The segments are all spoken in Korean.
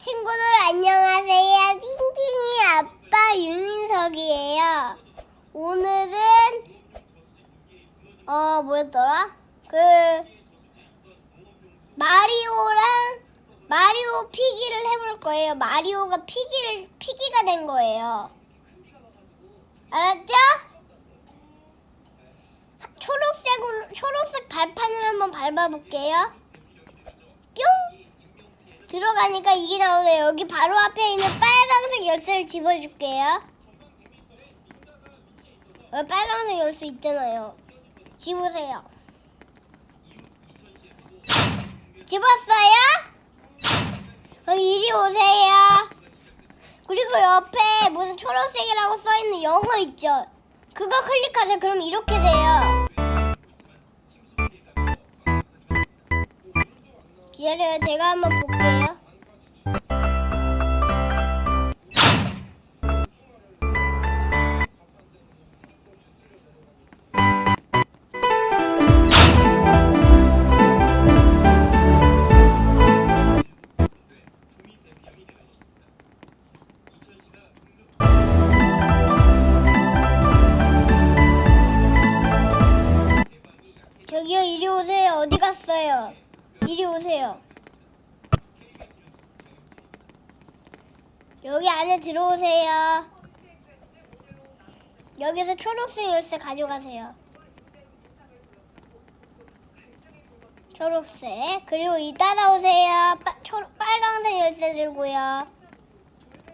친구들 안녕하세요. 핑핑이 아빠 유민석이에요. 오늘은 어 뭐였더라? 그 마리오랑 마리오 피기를 해볼 거예요. 마리오가 피기를 피기가 된 거예요. 알았죠? 초록색으로 초록색 발판을 한번 밟아볼게요. 뿅! 들어가니까 이게 나오네요. 여기 바로 앞에 있는 빨간색 열쇠를 집어줄게요. 여기 빨간색 열쇠 있잖아요. 집으세요. 집었어요? 그럼 이리 오세요. 그리고 옆에 무슨 초록색이라고 써있는 영어 있죠? 그거 클릭하세요. 그럼 이렇게 돼요. 기다려요. 제가 한번 볼게요. 이리 오세요. 여기 안에 들어오세요. 여기서 초록색 열쇠 가져가세요. 초록색. 그리고 이 따라오세요. 빠, 초, 빨강색 열쇠 들고요.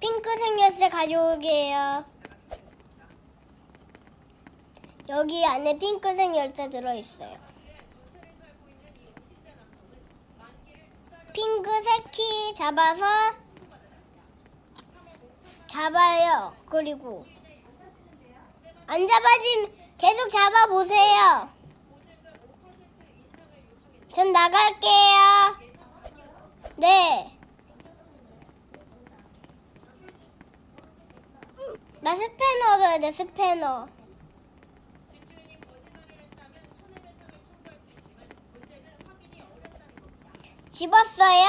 핑크색 열쇠 가져오게요. 여기 안에 핑크색 열쇠 들어있어요. 핑크색 키 잡아서 잡아요. 그리고 안 잡아지면 계속 잡아보세요. 전 나갈게요. 네. 나 스패너 얻어야 돼, 스패너. 집었어요?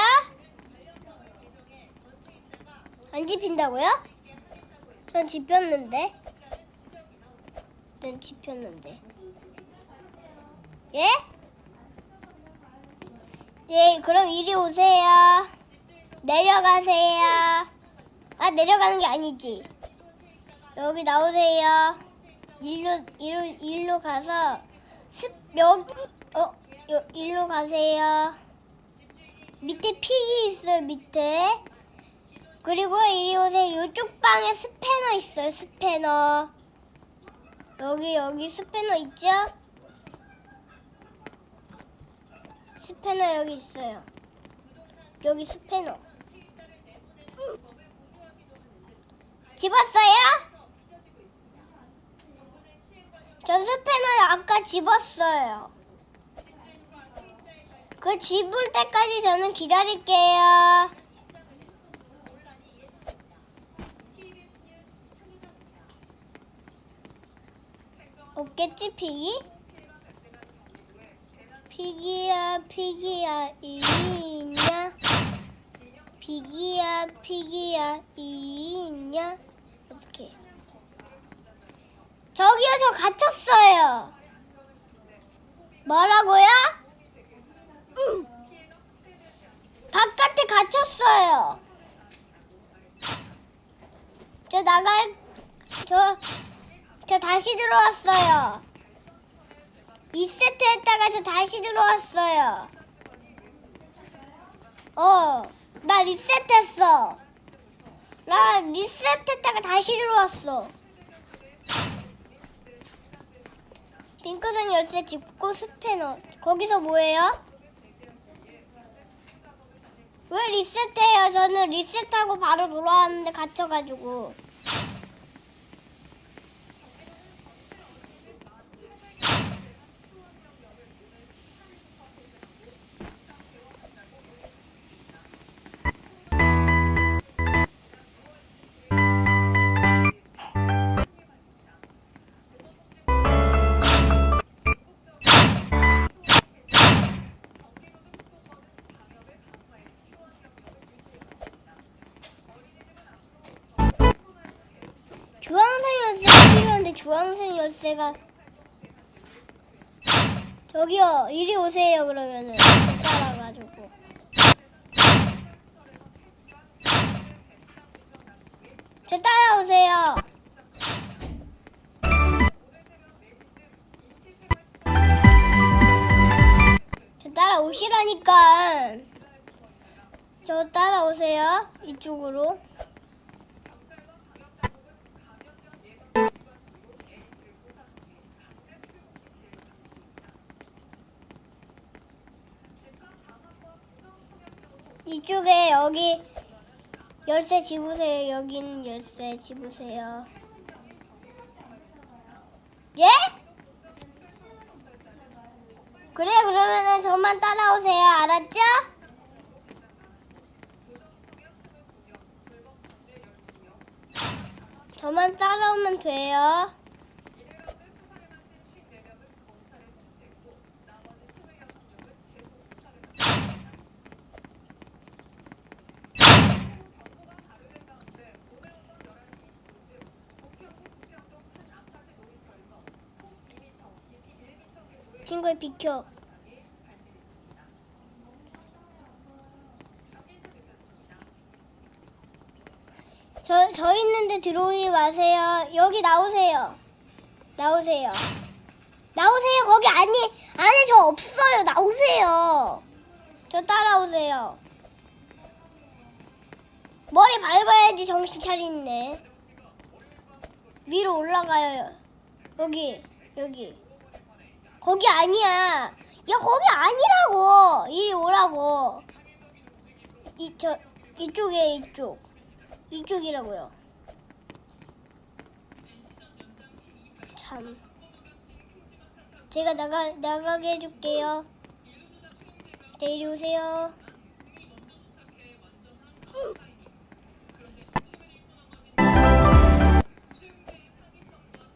안 집힌다고요? 전 집혔는데. 전 집혔는데. 예? 예, 그럼 이리 오세요. 내려가세요. 아, 내려가는 게 아니지. 여기 나오세요. 일로, 일로, 일로 가서, 습, 여기, 어, 여, 일로 가세요. 밑에 픽이 있어요, 밑에. 그리고 이리 오세요. 이쪽 방에 스패너 있어요, 스패너. 여기, 여기 스패너 있죠? 스패너 여기 있어요. 여기 스패너. 집었어요? 전 스패너 아까 집었어요. 그 집을 때까지 저는 기다릴게요. 없겠지, 피기? 피기야, 피기야, 있냐? 피기야, 피기야, 있냐? 이렇게. 저기요, 저 갇혔어요. 뭐라고요? 바깥에 갇혔어요. 저 나갈, 저, 저 다시 들어왔어요. 리세트 했다가 저 다시 들어왔어요. 어, 나 리세트 했어. 나 리세트 했다가 다시 들어왔어. 핑크색 열쇠 짚고 스패너. 거기서 뭐해요? 왜 리셋해요? 저는 리셋하고 바로 돌아왔는데 갇혀가지고. 필요한데 주황색 열쇠가 저기요 이리 오세요 그러면은. 저 따라가지고. 저 따라오세요. 저 따라오시라니까. 저 따라오세요 이쪽으로 이쪽에 여기 열쇠 집으세요. 여긴 열쇠 집으세요. 예? 그래 그러면은 저만 따라오세요. 알았죠? 저만 따라오면 돼요. 친구야 비켜. 저, 저 있는데 들어오지 마세요. 여기 나오세요. 나오세요. 나오세요. 거기 아니, 안에 저 없어요. 나오세요. 저 따라오세요. 머리 밟아야지 정신 차리네. 위로 올라가요. 여기, 여기. 거기 아니야. 야, 거기 아니라고. 이리 오라고. 이, 저, 이쪽에, 이쪽. 이쪽이라고요. 참. 제가 나가, 나가게 해줄게요. 자, 이리 오세요.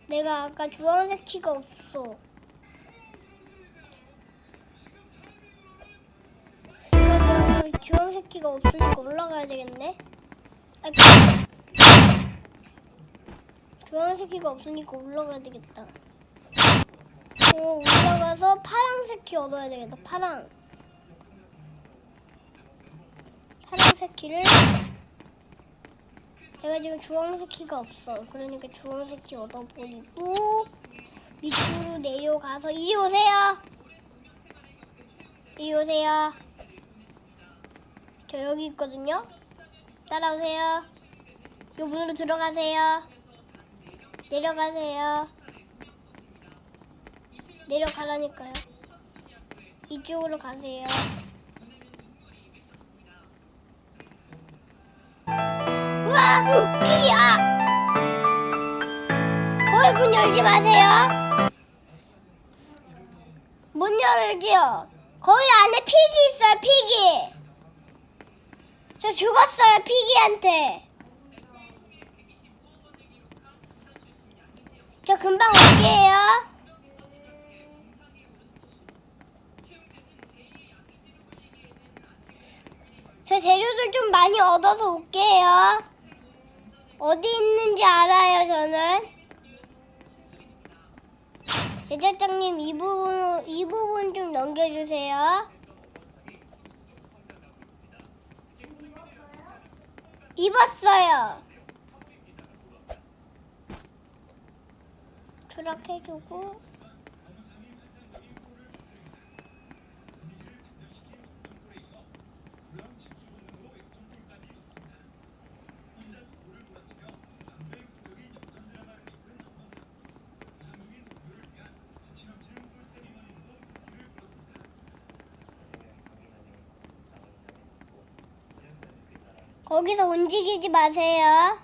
내가 아까 주황색 키가 없어. 주황색 키가 없으니까 올라가야 되겠네. 아이고. 주황색 키가 없으니까 올라가야 되겠다. 어, 올라가서 파란색 키 얻어야 되겠다. 파랑. 파란색 키를 내가 지금 주황색 키가 없어. 그러니까 주황색 키 얻어버리고 밑으로 내려가서 이리 오세요. 이리 오세요. 저 여기 있거든요. 따라오세요. 이 문으로 들어가세요. 내려가세요. 내려가라니까요. 이쪽으로 가세요. 우와! 피기야! 거기 문 열지 마세요. 문 열지요. 거기 안에 피기 있어요, 피기. 저 죽었어요, 피기한테. 저 금방 올게요. 저 재료들 좀 많이 얻어서 올게요. 어디 있는지 알아요, 저는. 제작장님, 이 부분, 이 부분 좀 넘겨주세요. 입었어요. 추락해주고. 거기서 움직이지 마세요.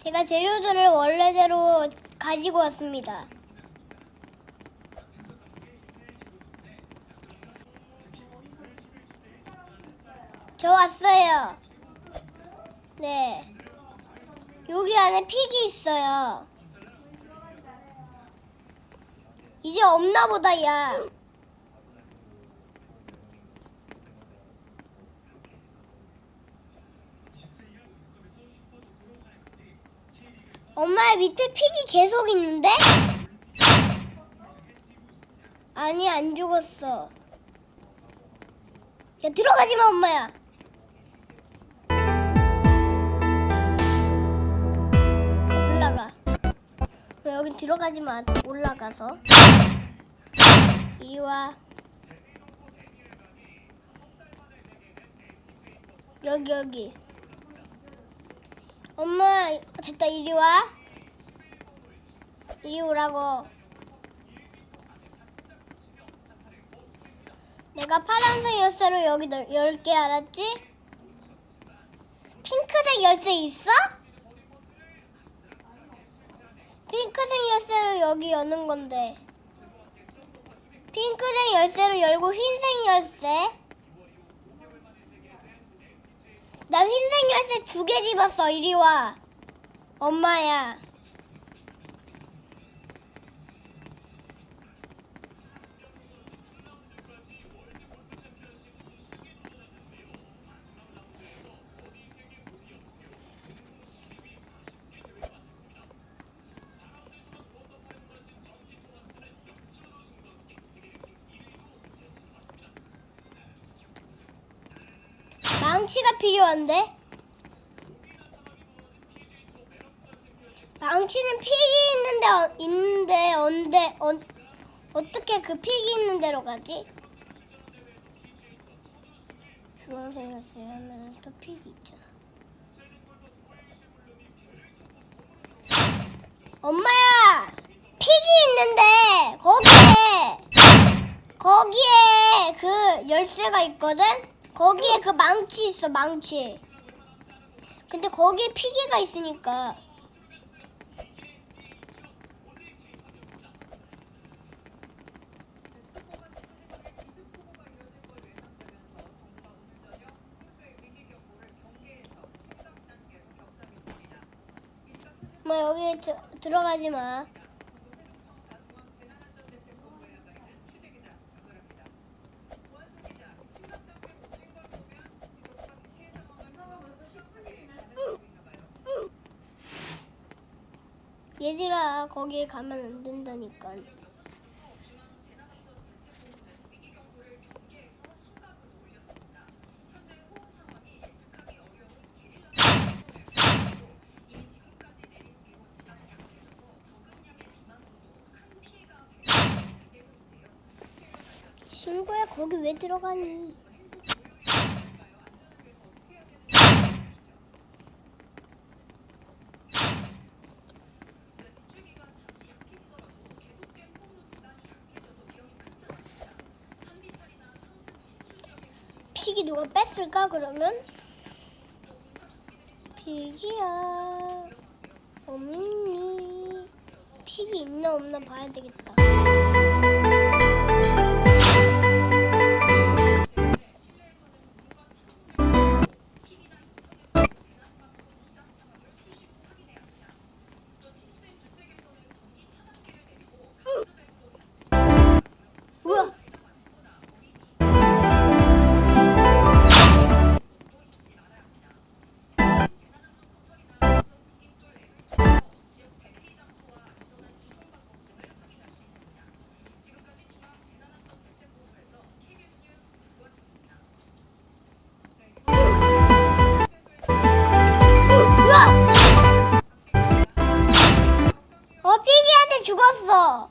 제가 재료들을 원래대로 가지고 왔습니다. 저 왔어요. 네. 여기 안에 픽이 있어요. 이제 없나 보다, 야. 엄마의 밑에 픽이 계속 있는데? 아니, 안 죽었어. 야, 들어가지 마, 엄마야. 여기 들어가지 마. 올라가서. 이리 와. 여기 여기. 엄마 됐다 이리 와. 이리 오라고. 내가 파란색 열쇠로 여기 널- 열게 알았지? 핑크색 열쇠 있어? 핑크색 열쇠로 여기 여는 건데. 핑크색 열쇠로 열고 흰색 열쇠. 나 흰색 열쇠 두 개 집었어. 이리 와. 엄마야. 망치가 필요한데? 망치는 픽이 있는데 어, 있는데 언제 어, 어떻게 그 픽이 있는 데로 가지? 주황색 열쇠 하면 또 픽이 있잖아. 엄마야, 픽이 있는데 거기에 거기에 그 열쇠가 있거든. 거기에 그 망치 있어, 망치. 근데 거기에 피기가 있으니까. 뭐 여기 드, 들어가지 마. 얘들아 거기에 가면 안 된다니까. 친구야 거기 왜 들어가니? 픽이 누가 뺐을까 그러면? 픽이야 없니? 픽이 있나 없나 봐야 되겠다. 어,